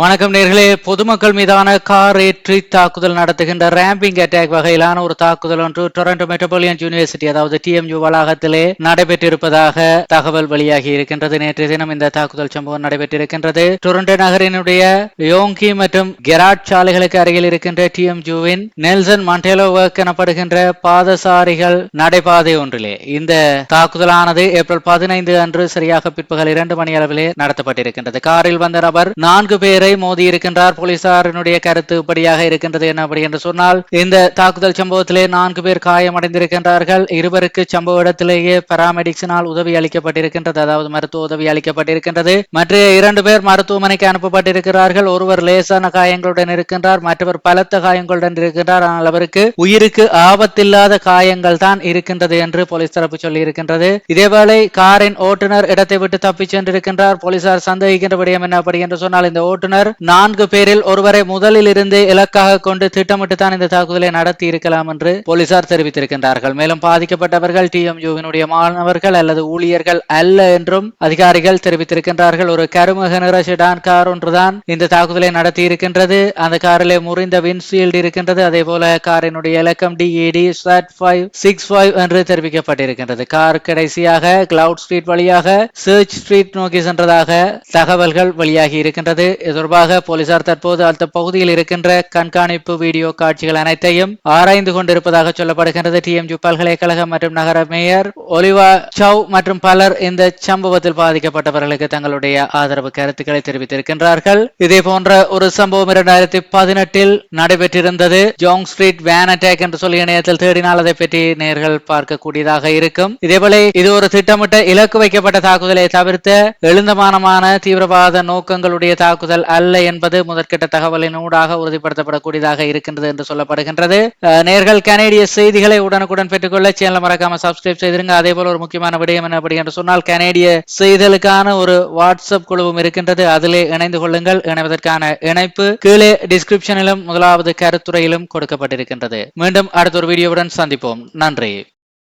வணக்கம் நேர்களே. பொதுமக்கள் மீதான கார் ஏற்றி தாக்குதல் நடத்துகின்ற ரேம்பிங் அட்டாக் வகையிலான ஒரு தாக்குதல் ஒன்று டொரண்டோ மெட்ரோபாலியன் யூனிவர்சிட்டி அதாவது டிஎம்யூ வளாகத்திலே நடைபெற்றிருப்பதாக தகவல் வெளியாகி இருக்கின்றது. நேற்றைய தினம் இந்த தாக்குதல் சம்பவம் நடைபெற்றிருக்கின்றது. டொரண்டோ நகரினுடைய யோங்கி மற்றும் கெராட் சாலைகளுக்கு அருகில் இருக்கின்ற டிஎம்யூவின் நெல்சன் மண்டேலோ ஒர்க் எனப்படுகின்ற பாதசாரிகள் நடைபாதை ஒன்றிலே. இந்த தாக்குதலானது ஏப்ரல் பதினைந்து அன்று சரியாக பிற்பகல் இரண்டு மணி அளவிலே நடத்தப்பட்டிருக்கின்றது. காரில் வந்த நபர் நான்கு பேர் மோதி இருக்கின்றார் போலீசாரினுடைய கருத்து இப்படியாக இருக்கின்றது என்ன அப்படி என்று சொன்னால் இந்த தாக்குதல் சம்பவத்திலே நான்கு பேர் காயமடைந்திருக்கின்றார்கள். இருவருக்கு சம்பவ இடத்திலேயே பராமெடிக்ஸினால் உதவி அளிக்கப்பட்டிருக்கின்றது அதாவது மருத்துவ உதவி அளிக்கப்பட்டிருக்கின்றது. மற்ற இரண்டு பேர் மருத்துவமனைக்கு அனுப்பப்பட்டிருக்கிறார்கள். ஒருவர் லேசான காயங்களுடன் இருக்கின்றார் மற்றவர் பலத்த காயங்களுடன் இருக்கின்றார். ஆனால் அவருக்கு உயிருக்கு ஆபத்தில்லாத காயங்கள் தான் இருக்கின்றது என்று போலீஸ் தரப்பு சொல்லி இருக்கின்றது இதேவேளை காரின் ஓட்டுநர் இடத்தை விட்டு தப்பிச் சென்றிருக்கின்றார். போலீசார் சந்தேகிக்கின்ற விடயம் என்ன அப்படி என்று சொன்னால் இந்த ஓட்டுநர் நான்கு பேரில் ஒருவரை முதலில் இருந்து இலக்காக கொண்டு திட்டமிட்டு தான் இந்த தாக்குதலை நடத்தி இருக்கலாம் என்று போலீசார் தெரிவித்திருக்கின்றார்கள். மேலும் பாதிக்கப்பட்டவர்கள் டிஎம்யூவினுடைய மாணவர்கள் அல்லது ஊழியர்கள் அல்ல என்றும் அதிகாரிகள் தெரிவித்திருக்கின்றார்கள். ஒரு கருமக நிற கார் ஒன்றுதான் இந்த தாக்குதலை நடத்தி இருக்கின்றது அந்த காரிலே முறிந்த வின்சீல்டு இருக்கின்றது. அதே போல காரினுடைய இலக்கம் டிஇடி ஃபைவ் சிக்ஸ் ஃபைவ் என்று தெரிவிக்கப்பட்டிருக்கின்றது. கார் கடைசியாக கிளவுட் ஸ்ட்ரீட் வழியாக சர்ச் ஸ்ட்ரீட் நோக்கி சென்றதாக தகவல்கள் வெளியாகி இருக்கின்றது. தொடர்பாக போலீசார் தற்போது அந்த பகுதியில் இருக்கின்ற கண்காணிப்பு வீடியோ காட்சிகள் அனைத்தையும் ஆராய்ந்து கொண்டிருப்பதாக சொல்லப்படுகின்றது. டிஎம்ஜி பல்கலைக்கழகம் மற்றும் நகர மேயர் ஒலிவா சவ் மற்றும் பலர் இந்த சம்பவத்தில் பாதிக்கப்பட்டவர்களுக்கு தங்களுடைய ஆதரவு கருத்துக்களை தெரிவித்திருக்கின்றார்கள். இதே போன்ற ஒரு சம்பவம் இரண்டாயிரத்தி பதினெட்டில் நடைபெற்றிருந்தது. ஜோங் ஸ்ட்ரீட் வேன் அட்டாக் என்று சொல்லி இணையத்தில் தேடினால் அதை பற்றி நேர்கள் பார்க்கக்கூடியதாக இருக்கும். இதேபோல இது ஒரு திட்டமிட்ட இலக்கு வைக்கப்பட்ட தாக்குதலை தவிர்த்த எழுந்தமானமான தீவிரவாத நோக்கங்களுடைய தாக்குதல் அல்ல என்பது முதற்கிட்ட தகவலின் ஊடாக உறுதிப்படுத்தப்படக்கூடியதாக இருக்கின்றது என்று சொல்லப்படுகின்றது. நேர்கள் கனேடிய செய்திகளை உடனுக்குடன் பெற்றுக்கொள்ள சேனல் மறக்காம சப்ஸ்கிரைப் செய்திருங்க. அதே போல ஒரு முக்கியமான விடயம் என்ன அப்படி என்று சொன்னால் கனேடிய செய்திகளுக்கான ஒரு வாட்ஸ்அப் குழுவும் இருக்கின்றது. அதிலே இணைந்து கொள்ளுங்கள். இணைவதற்கான இணைப்பு கீழே டிஸ்கிரிப்ஷனிலும் முதலாவது கருத்துறையிலும் கொடுக்கப்பட்டிருக்கின்றது. மீண்டும் அடுத்த ஒரு வீடியோவுடன் சந்திப்போம். நன்றி.